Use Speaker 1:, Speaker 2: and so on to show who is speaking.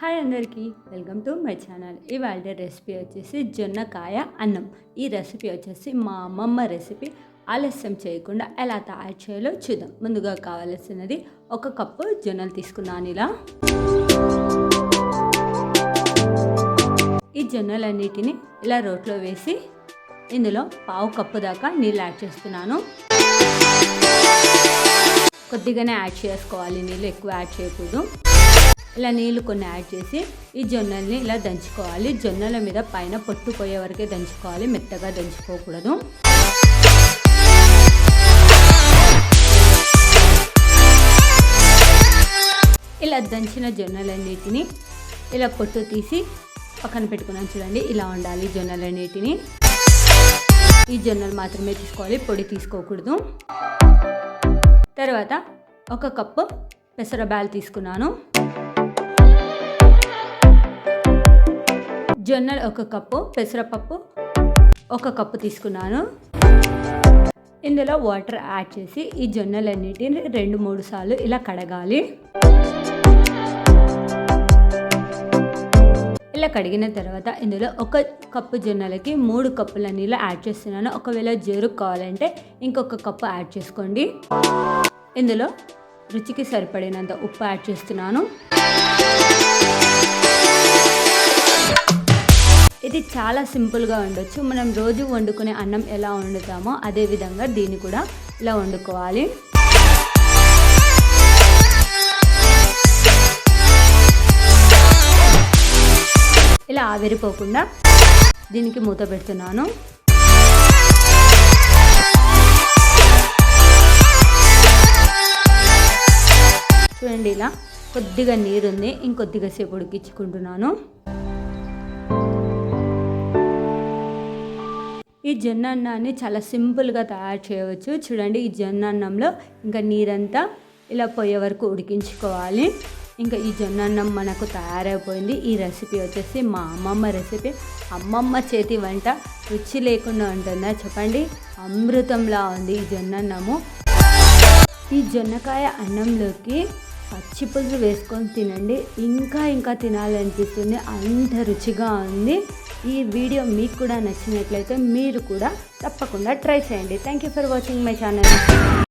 Speaker 1: Hi అందరికీ welcome to my channel. ఇవాళ recipe వచ్చేసి జొన్నకాయ అన్నం. ఈ రెసిపీ వచ్చేసి మా అమ్మమ్మ రెసిపీ. ఆలస్యం చేయకుండా ఎలా తయారు చేయాలో చూద్దాం. ముందుగా కావాల్సినది ఒక కప్పు జొన్నలు తీసుకున్నాను ఇలా. ఈ జొన్నలన్నిటిని ఇలా రోట్లో వేసి ఇందులో పావు కప్పు దాకా నీళ్ళు యాడ్ చేస్తున్నాను. కొద్దిగానే యాడ్ చేసుకోవాలి. నీళ్ళు ఎక్కువ యాడ్ చేయకూడదు. ఇలా నీళ్ళు కొన్ని యాడ్ చేసి ఈ జొన్నల్ని ఇలా దంచుకోవాలి. జొన్నల మీద పైన పొట్టు పోయే వరకే దంచుకోవాలి. మెత్తగా దంచుకోకూడదు. ఇలా దంచిన జొన్నలన్నిటిని ఇలా పొట్టు తీసి పక్కన పెట్టుకున్నాను చూడండి. ఇలా ఉండాలి జొన్నలన్నిటిని. ఈ జొన్నలు మాత్రమే తీసుకోవాలి. పొడి తీసుకోకూడదు. తర్వాత ఒక కప్పు పెసరబ్యాలు తీసుకున్నాను. జొన్నలు ఒక కప్పు పెసరపప్పు ఒక కప్పు తీసుకున్నాను. ఇందులో వాటర్ యాడ్ చేసి ఈ జొన్నలన్నిటిని రెండు మూడు సార్లు ఇలా కడగాలి. ఇలా కడిగిన తర్వాత ఇందులో ఒక కప్పు జొన్నలకి మూడు కప్పుల నీళ్ళు యాడ్ చేస్తున్నాను. ఒకవేళ జరుగు కావాలంటే ఇంకొక కప్పు యాడ్ చేసుకోండి. ఇందులో రుచికి సరిపడినంత ఉప్పు యాడ్ చేస్తున్నాను. చాలా సింపుల్గా ఉండొచ్చు. మనం రోజు వండుకునే అన్నం ఎలా వండుతామో అదే విధంగా దీన్ని కూడా ఇలా వండుకోవాలి. ఇలా ఆవిరిపోకుండా దీనికి మూత పెడుతున్నాను. చూడండి ఇలా కొద్దిగా నీరుంది ఇంకొద్దిగా సేపు ఉడికించుకుంటున్నాను. ఈ జొన్న అన్నాన్ని చాలా సింపుల్గా తయారు చేయవచ్చు. చూడండి ఈ జొన్న అన్నంలో ఇంకా నీరంతా ఇలా పోయే వరకు ఉడికించుకోవాలి. ఇంకా ఈ జొన్న అన్నం మనకు తయారైపోయింది. ఈ రెసిపీ వచ్చేసి మా అమ్మమ్మ రెసిపీ. అమ్మమ్మ చేతి వంట రుచి లేకుండా ఉంటుందా చెప్పండి? అమృతంలా ఉంది ఈ జొన్న అన్నము ఈ జొన్నకాయ అన్నంలోకి పచ్చి పులుసు వేసుకొని తినండి. ఇంకా ఇంకా తినాలనిపిస్తుంది. అంత రుచిగా ఉంది. ఈ వీడియో మీకు కూడా నచ్చినట్లయితే మీరు కూడా తప్పకుండా ట్రై చేయండి. Thank you for watching my channel